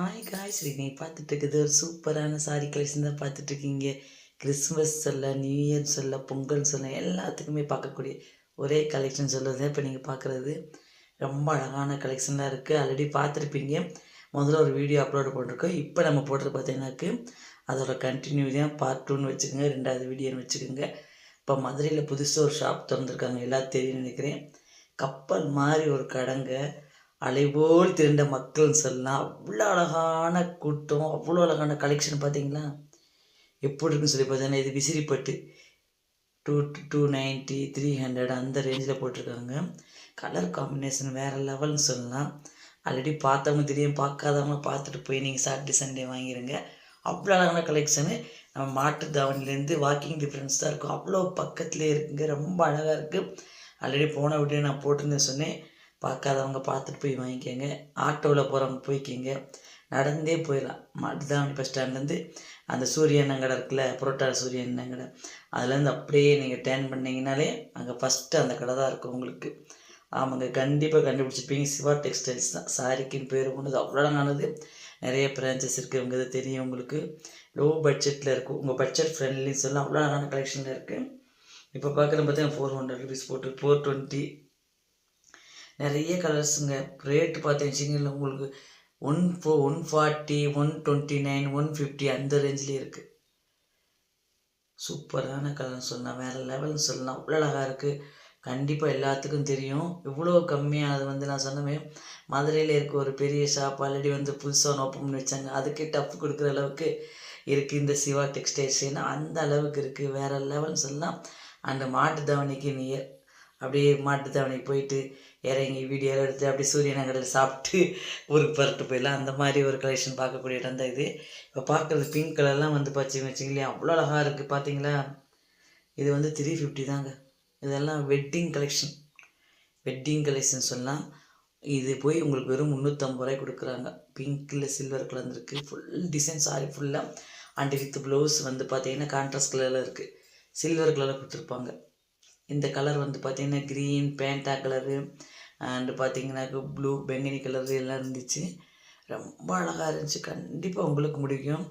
ஆய் காய்ஸ் நீ பார்த்துட்டு இருக்குது ஒரு சூப்பரான சாரி கலெக்ஷன் தான் பார்த்துட்டு இருக்கீங்க கிறிஸ்மஸ் சொல்ல நியூ இயர் சொல்ல பொங்கல் சொல்ல எல்லாத்துக்குமே பார்க்கக்கூடிய ஒரே கலெக்ஷன் சொல்லுறது இப்போ நீங்கள் பார்க்குறது. ரொம்ப அழகான கலெக்ஷன்லாம் இருக்குது ஆல்ரெடி பார்த்துருப்பீங்க. முதல்ல ஒரு வீடியோ அப்லோடு பண்ணிருக்கோம் இப்போ நம்ம போடுறது பார்த்தீங்கன்னாக்கு அதோட கண்டினியூ தான் பார்ட் டூன்னு வச்சுக்கோங்க. ரெண்டாவது வீடியோன்னு வச்சுக்கோங்க. இப்போ மதுரையில் புதுசாக ஒரு ஷாப் திறந்துருக்காங்க. எல்லாம் தெரியும் நினைக்கிறேன். கப்பல் மாதிரி ஒரு கடைங்க. அலைபோல் திரண்ட மக்கள்னு சொல்லலாம் அவ்வளோ அழகான கூட்டம் அவ்வளோ அழகான கலெக்ஷன் பார்த்தீங்களா? எப்படி இருக்குன்னு சொல்லி பார்த்தீங்கன்னா இது விசிறிப்பட்டு two two ninety three hundred அந்த ரேஞ்சில் போட்டிருக்காங்க. கலர் காம்பினேஷன் வேறு லெவல்னு சொல்லலாம். ஆல்ரெடி பார்த்தவங்க தெரியும் பார்க்காதவங்க பார்த்துட்டு போய் நீங்கள் சாட்டர்டே சண்டே வாங்கிடுங்க அவ்வளோ அழகான கலெக்ஷனு நம்ம மாட்டு தாவணிலேருந்து வாக்கிங் டிஃப்ரென்ஸ் தான் இருக்கும். அவ்வளோ பக்கத்துலேயே இருக்குங்க. ரொம்ப அழகாக இருக்குது ஆல்ரெடி போன வீடியோ நான் போட்டிருந்தேன் சொன்னேன். பார்க்காதவங்க பார்த்துட்டு போய் வாங்கிக்கோங்க. ஆட்டோவில் போகிறவங்க போய்க்கிங்க. நடந்தே போயிடலாம். மாட்டுதாவணி பஸ் ஸ்டாண்ட்லேருந்து அந்த சூரிய எண்ணங்கடை இருக்குல்ல புரோட்டா சூரிய எண்ணங்கடை அதுலேருந்து அப்படியே நீங்கள் டேர்ன் பண்ணிங்கனாலே அங்கே ஃபஸ்ட்டு அந்த கடை தான் இருக்கும் உங்களுக்கு. ஆமாங்க கண்டிப்பாக கண்டுபிடிச்சிருப்பீங்க. சிவா டெக்ஸ்டைல்ஸ் தான். சாரிக்குன்னு பேர் கொண்டது அவ்வளோ அழகானது நிறைய பிரான்ச்சஸ் இருக்குது தெரியும் உங்களுக்கு. லோ பட்ஜெட்டில் இருக்கும் உங்கள் பட்ஜெட் ஃப்ரெண்ட்லி சொல்லலாம். அவ்வளோ அழகான கலெக்ஷனில் இருக்குது இப்போ பார்க்குறது பார்த்தீங்கன்னா ஃபோர் ஹண்ட்ரட் ருபீஸ் போட்டு ஃபோர் டுவெண்ட்டி நிறைய கலர்ஸுங்க ரேட்டு பார்த்தீங்க வச்சிங்களேன் உங்களுக்கு one four one forty one twenty nine one fifty அந்த ரேஞ்சிலே இருக்குது சூப்பரான கலர்னு சொல்லலாம். வேறு லெவல்னு சொல்லலாம். அவ்வளோ அழகாக இருக்குது கண்டிப்பாக எல்லாத்துக்கும் தெரியும். இவ்வளோ கம்மியானது வந்து நான் சொன்னேன் மதுரையில் இருக்க ஒரு பெரிய ஷாப் ஆல்ரெடி வந்து புதுசாக ஓப்பன் பண்ணி வச்சாங்க. அதுக்கே டஃப் கொடுக்குற அளவுக்கு இருக்குது இந்த சிவா டெக்ஸ்டைல்ஸ் ஏன்னா அந்த அளவுக்கு இருக்குது வேறு லெவல்னு சொல்லலாம். அந்த மாட்டு தவணைக்கு நியர் அப்படியே மாட்டு தவணைக்கு போயிட்டு இறங்கி வீடியோ எடுத்து அப்படியே சூரிய நகரில் சாப்பிட்டு ஊருக்கு பரட்டு போயிடலாம். அந்த மாதிரி ஒரு கலெக்ஷன் பார்க்கக்கூடிய இடம் தான் இது. இப்போ பார்க்குறது பிங்க் கலர்லாம் வந்து பார்த்தீங்க வச்சிங்களேன் அவ்வளோ அழகாக இருக்குது பார்த்தீங்களா இது வந்து த்ரீ ஃபிஃப்டி தாங்க. இதெல்லாம் வெட்டிங் கலெக்ஷன் வெட்டிங் கலெக்ஷன் சொல்லலாம். இது போய் உங்களுக்கு வெறும் முந்நூற்றம்பது ரூபாய் கொடுக்குறாங்க. பிங்க்கில் சில்வர் கலந்துருக்கு ஃபுல் டிசைன் சாரி ஃபுல்லாக அண்ட் வித் ப்ளவுஸ் வந்து பார்த்தீங்கன்னா கான்ட்ராஸ்ட் கலரில் இருக்குது சில்வர் கலரில் கொடுத்துருப்பாங்க. இந்த கலர் வந்து பார்த்திங்கன்னா க்ரீன் பேண்டா கலரு அண்டு பார்த்தீங்கன்னாக்க ப்ளூ பெங்கனி கலர் எல்லாம் இருந்துச்சு. ரொம்ப அழகாக இருந்துச்சு. கண்டிப்பாக உங்களுக்கு முடிக்கும்.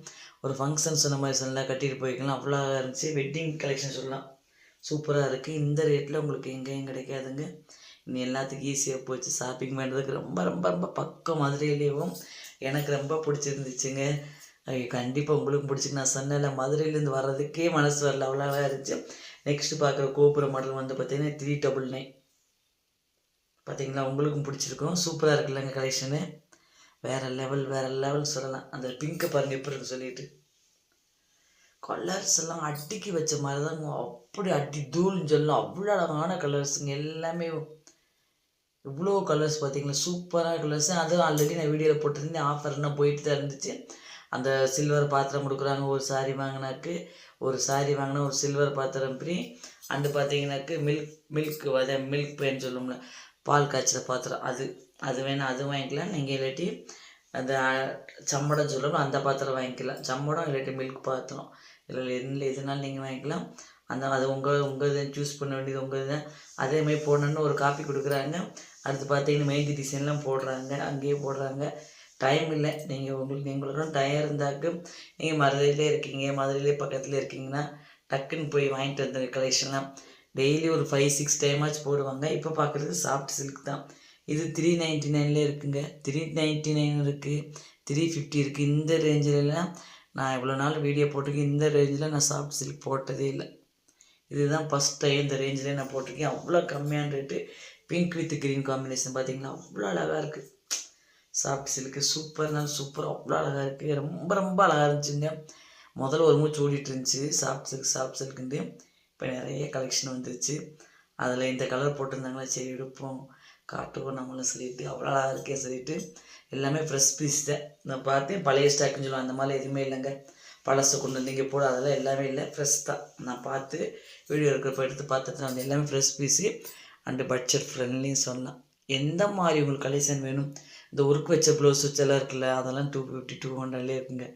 ஒரு ஃபங்க்ஷன் சொன்ன மாதிரி சொல்லலாம் கட்டிட்டு போய்க்கலாம். அவ்வளோ அழகாக இருந்துச்சு. வெட்டிங் கலெக்ஷன் சொல்லலாம். சூப்பராக இருக்குது இந்த ரேட்டில் உங்களுக்கு எங்கேயும் கிடைக்காதுங்க. இன்னும் எல்லாத்துக்கும் ஈஸியாக போச்சு. ஷாப்பிங் பண்ணுறதுக்கு ரொம்ப ரொம்ப ரொம்ப பக்கம் மதுரையிலேயும் எனக்கு ரொம்ப பிடிச்சிருந்துச்சுங்க. கண்டிப்பாக உங்களுக்கு பிடிச்சிங்க நான் சொன்னேன்ல மதுரையிலேருந்து வர்றதுக்கே மனசு வரல. அவ்வளோ அழகாக இருந்துச்சு. நெக்ஸ்ட்டு பார்க்குற கோபுரம் மாடல் வந்து பார்த்தீங்கன்னா த்ரீ டபுள் நைன் பார்த்தீங்களா உங்களுக்கும் பிடிச்சிருக்கும். சூப்பராக இருக்குல்லங்க கலெக்ஷனு வேறு லெவல் வேறு லெவல் சொல்லலாம். அந்த பிங்க்கை பாருங்கள் எப்படி இருக்கு சொல்லிட்டு. கலர்ஸ் எல்லாம் அடிக்கி வச்ச மாதிரி தான் அப்படி அடி தூள்னு சொல்லலாம் அவ்வளோ அழகான கலர்ஸுங்க எல்லாமே இவ்வளோ கலர்ஸ் பார்த்தீங்களா சூப்பராக கலர்ஸ் அதுவும் ஆல்ரெடி நான் வீடியோவில் போட்டிருந்தேன். ஆஃபர்னால் போயிட்டு தான் இருந்துச்சு. அந்த சில்வர் பாத்திரம் கொடுக்குறாங்க. ஒரு சாரி வாங்கினாக்கு ஒரு சாரி வாங்கினா ஒரு சில்வர் பாத்திரம் ஃப்ரீ அண்டு பார்த்தீங்கன்னாக்கு மில்க் மில்க் வத மில்க் பேன் சொல்லுவோம்ல. பால் காய்ச்சிற பாத்திரம் அது அது வேணால் அது வாங்கிக்கலாம். நீங்கள் இல்லாட்டி அந்த சம்மடம் சொல்லணும் அந்த பாத்திரம் வாங்கிக்கலாம். சம்மடம் இல்லாட்டி மில்க் பாத்திரம். இதில் எதில் எதுனாலும் நீங்கள் வாங்கிக்கலாம். அந்த அது உங்கள் உங்கள் இதை சூஸ் பண்ண வேண்டியது உங்கள் இதை அதேமாதிரி போடணுன்னு ஒரு காப்பி கொடுக்குறாங்க. அடுத்து பார்த்தீங்கன்னா மெஹந்தி டிசைன்லாம் போடுறாங்க. அங்கேயே போடுறாங்க. டைம் இல்லை. நீங்கள் உங்களுக்கு எங்களுக்கும் டயம் இருந்தாக்கு நீங்கள் மதுரையிலே இருக்கீங்க மதுரையிலே பக்கத்தில் இருக்கீங்கன்னா டக்குன்னு போய் வாங்கிட்டு வந்த கலெக்ஷன்லாம் டெய்லி ஒரு ஃபைவ் சிக்ஸ் டைமாச்சும் போடுவாங்க. இப்போ பார்க்குறது சாஃப்ட் சில்க் தான். இது த்ரீ நைன்ட்டி நைனில் இருக்குங்க. த்ரீ நைன்ட்டி நைன் இருக்குது த்ரீ ஃபிஃப்டி இருக்குது இந்த ரேஞ்சிலலாம் நான் இவ்வளோ நாள் வீடியோ போட்டிருக்கேன். இந்த ரேஞ்சில் நான் சாஃப்ட் சில்க் போட்டதே இல்லை. இதுதான் ஃபஸ்ட் டைம் இந்த ரேஞ்சில் நான் போட்டிருக்கேன். அவ்வளோ கம்மியான rate pink with green combination பார்த்தீங்கன்னா அவ்வளோ அழகாக இருக்குது சாஃப்ட் சில்க்கு சூப்பர்னால் சூப்பர் அவ்வளோ அழகாக இருக்குது ரொம்ப ரொம்ப அழகாக இருந்துச்சுங்க. முதல்ல ஒரு மூச்சு ஓடிட்டு இருந்துச்சு. சாஃப்ட் சில்க் சாஃப்ட் சில்க்குண்டு இப்போ நிறைய கலெக்ஷன் வந்துருச்சு. அதில் இந்த கலர் போட்டிருந்தாங்களா சரி எடுப்போம் காட்டுவோம் நம்மளும் சொல்லிட்டு அவ்வளோ அழகாக இருக்கே சொல்லிட்டு எல்லாமே ஃப்ரெஷ் பீஸ் தான். நான் பார்த்தேன் பழைய ஸ்டாக்குன்னு சொல்லுவேன் அந்த மாதிரி எதுவுமே இல்லைங்க. பழசு கொண்டு வந்தீங்க போட அதெல்லாம் எல்லாமே இல்லை. ஃப்ரெஷ் தான். நான் பார்த்து வீடியோ இருக்கிறப்ப எடுத்து பார்த்துட்டு நான் எல்லாமே ஃப்ரெஷ் பீஸு அண்டு பட்ஜெட் ஃப்ரெண்ட்லின்னு சொல்லலாம் எந்த மாதிரி உங்களுக்கு கலெக்ஷன் வேணும்? இந்த ஒர்க் வச்ச ப்ளவுஸ் வச்செல்லாம் இருக்குல்ல அதெல்லாம் டூ ஃபிஃப்டி டூ ஹண்ட்ரட்லேயே இருக்குங்க.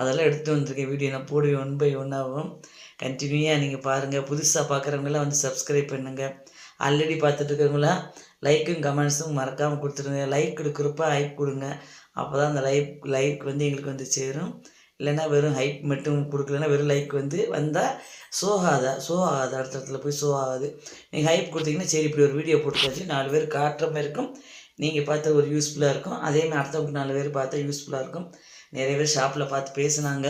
அதெல்லாம் எடுத்துகிட்டு வந்திருக்கேன். வீடியோ நான் போடுவேன் ஒன் பை ஒன்னாகவும் கண்டினியூவாக நீங்கள் பாருங்கள் புதுசாக பார்க்குறவங்களாம் வந்து சப்ஸ்கிரைப் பண்ணுங்கள் ஆல்ரெடி பார்த்துட்ருக்கவங்களாம் லைக்கும் கமெண்ட்ஸும் மறக்காமல் கொடுத்துருங்க லைக் கொடுக்குறப்ப ஹைப் கொடுங்க. அப்போ தான் அந்த லைக் லைக் வந்து எங்களுக்கு வந்து சேரும். இல்லைன்னா வெறும் ஹைப் மட்டும் கொடுக்கலன்னா வெறும் லைக் வந்து வந்தால் ஷோ ஆகாதா ஷோ ஆகாது அடுத்த இடத்துல போய் ஷோ ஆகாது நீங்கள் ஹைப் கொடுத்தீங்கன்னா சரி இப்படி ஒரு வீடியோ போட்டு நாலு பேர் காட்டுற மாதிரி இருக்கும். நீங்கள் பார்த்தா ஒரு யூஸ்ஃபுல்லாக இருக்கும். அதேமாதிரி அடுத்தவங்க நாலு பேர் பார்த்தா யூஸ்ஃபுல்லாக இருக்கும். நிறைய பேர் ஷாப்பில் பார்த்து பேசினாங்க.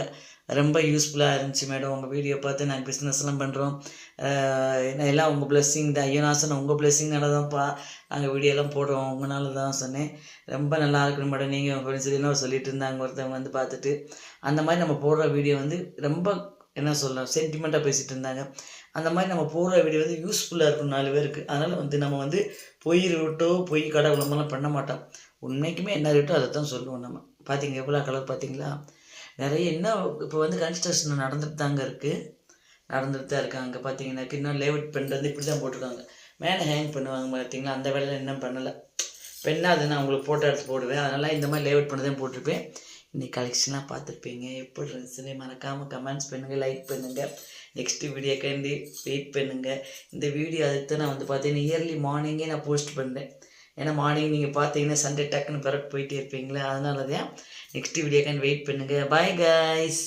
ரொம்ப யூஸ்ஃபுல்லாக இருந்துச்சு மேடம் உங்கள் வீடியோ பார்த்து நாங்கள் பிஸ்னஸ்லாம் பண்ணுறோம் எல்லாம் உங்கள் பிளெஸ்ஸிங் தான். ஐயோ நான் சொன்னேன் உங்கள் பிளெஸ்ஸிங்னால தான்ப்பா நாங்கள் வீடியோலாம் போடுறோம். உங்களால தான் சொன்னேன். ரொம்ப நல்லா இருக்கணும் மேடம் நீங்கள் உங்கள் ஃப்ரெண்ட்ஸ் எல்லாம் சொல்லிட்டு இருந்தாங்க? ஒருத்தவங்க வந்து பார்த்துட்டு அந்த மாதிரி நம்ம போடுற வீடியோ வந்து ரொம்ப என்ன சொல்லலாம் சென்டிமெண்ட்டாக பேசிகிட்டு இருந்தாங்க. அந்த மாதிரி நம்ம போடுற வீடியோ வந்து யூஸ்ஃபுல்லாக இருக்கும் நாலு பேருக்கு. அதனால் வந்து நம்ம வந்து பொய் ரூட்டோ பொய் கடை விளம்பரம்லாம் பண்ண மாட்டோம். உண்மைக்குமே என்ன ரேட்டோ அதை தான் சொல்லுவோம் நம்ம. பார்த்தீங்க எவ்வளோ கலர் பார்த்தீங்களா நிறைய என்ன இப்போ வந்து கன்ஸ்ட்ரக்ஷன் நடந்துட்டு தாங்க இருக்குது நடந்துட்டு தான் இருக்காங்க. பார்த்தீங்கன்னா இன்னும் லேவுட் பண்ணுறது இப்படி தான் போட்டிருக்காங்க. மேலே ஹேங் பண்ணுவாங்க பார்த்தீங்களா அந்த வேலையில் இன்னும் பண்ணலை. பெண்ணாக அது நான் உங்களுக்கு ஃபோட்டோ எடுத்து போடுவேன். அதனால் இந்த மாதிரி லேவுட் பண்ணி தான் போட்டிருப்பேன். இன்னைக்கு கலெக்ஷன்லாம் பார்த்துருப்பீங்க. எப்படி இருந்துச்சுன்னு மறக்காமல் கமெண்ட்ஸ் பண்ணுங்கள் லைக் பண்ணுங்கள் நெக்ஸ்ட்டு வீடியோக்காண்டி வெயிட் பண்ணுங்கள் இந்த வீடியோ அதுக்கு நான் வந்து பார்த்தீங்கன்னா இயர்லி மார்னிங்கே நான் போஸ்ட் பண்ணுறேன் ஏன்னா மார்னிங் நீங்கள் பார்த்தீங்கன்னா சண்டே டக்குன்னு பிறகு போயிட்டே இருப்பீங்களே? அதனால தான் நெக்ஸ்ட் வீடியோக்காண்டி வெயிட் பண்ணுங்கள் பாய் காய்ஸ்